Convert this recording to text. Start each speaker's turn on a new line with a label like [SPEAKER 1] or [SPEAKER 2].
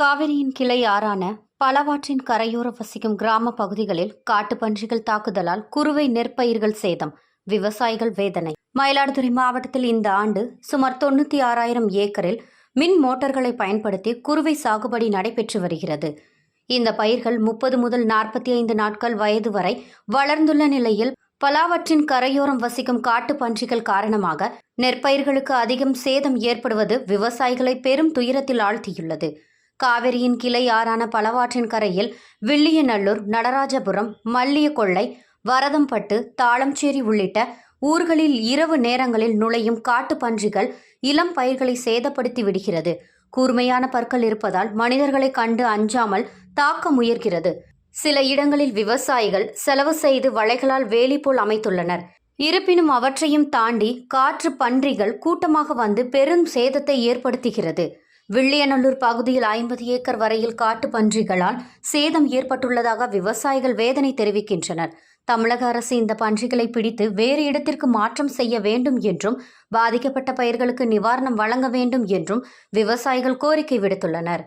[SPEAKER 1] காவிரியின் கிளை ஆறான பலவாற்றின் கரையோர வசிக்கும் கிராம பகுதிகளில் காட்டுப்பன்றிகள் தாக்குதலால் குறுவை நெற்பயிர்கள் சேதம் விவசாயிகள் வேதனை. மயிலாடுதுறை மாவட்டத்தில் இந்த ஆண்டு சுமார் தொண்ணூற்றி ஆறாயிரம் ஏக்கரில் மின் மோட்டார்களை பயன்படுத்தி குறுவை சாகுபடி நடைபெற்று வருகிறது. இந்த பயிர்கள் முப்பது முதல் நாற்பத்தி ஐந்து நாட்கள் வயது வரை வளர்ந்துள்ள நிலையில் பலாவற்றின் கரையோரம் வசிக்கும் காட்டுப் பன்றிகள் காரணமாக நெற்பயிர்களுக்கு அதிகம் சேதம் ஏற்படுவது விவசாயிகளை பெரும் துயரத்தில் ஆழ்த்தியுள்ளது. காவிரியின் கிளை ஆறான பலவாற்றின் கரையில் வில்லியநல்லூர் நடராஜபுரம் மல்லியக்கொள்ளை வரதம்பட்டு தாளம்சேரி உள்ளிட்ட ஊர்களில் இரவு நேரங்களில் நுழையும் காட்டு பன்றிகள் இளம் பயிர்களை சேதப்படுத்தி விடுகிறது. கூர்மையான பற்கள் இருப்பதால் மனிதர்களை கண்டு அஞ்சாமல் தாக்க முயற்கிறது. சில இடங்களில் விவசாயிகள் செலவு செய்து வலைகளால் வேலி போல் அமைத்துள்ளனர். இருப்பினும் அவற்றையும் தாண்டி காற்று பன்றிகள் கூட்டமாக வந்து பெரும் சேதத்தை ஏற்படுத்துகிறது. வில்லியநல்லூர் பகுதியில் ஐம்பது ஏக்கர் வரையில் காட்டு பன்றிகளால் சேதம் ஏற்பட்டுள்ளதாக விவசாயிகள் வேதனை தெரிவிக்கின்றனர். தமிழக அரசு இந்த பன்றிகளை பிடித்து வேறு இடத்திற்கு மாற்றம் செய்ய வேண்டும் என்றும் பாதிக்கப்பட்ட பயிர்களுக்கு நிவாரணம் வழங்க வேண்டும் என்றும் விவசாயிகள் கோரிக்கை விடுத்துள்ளனர்.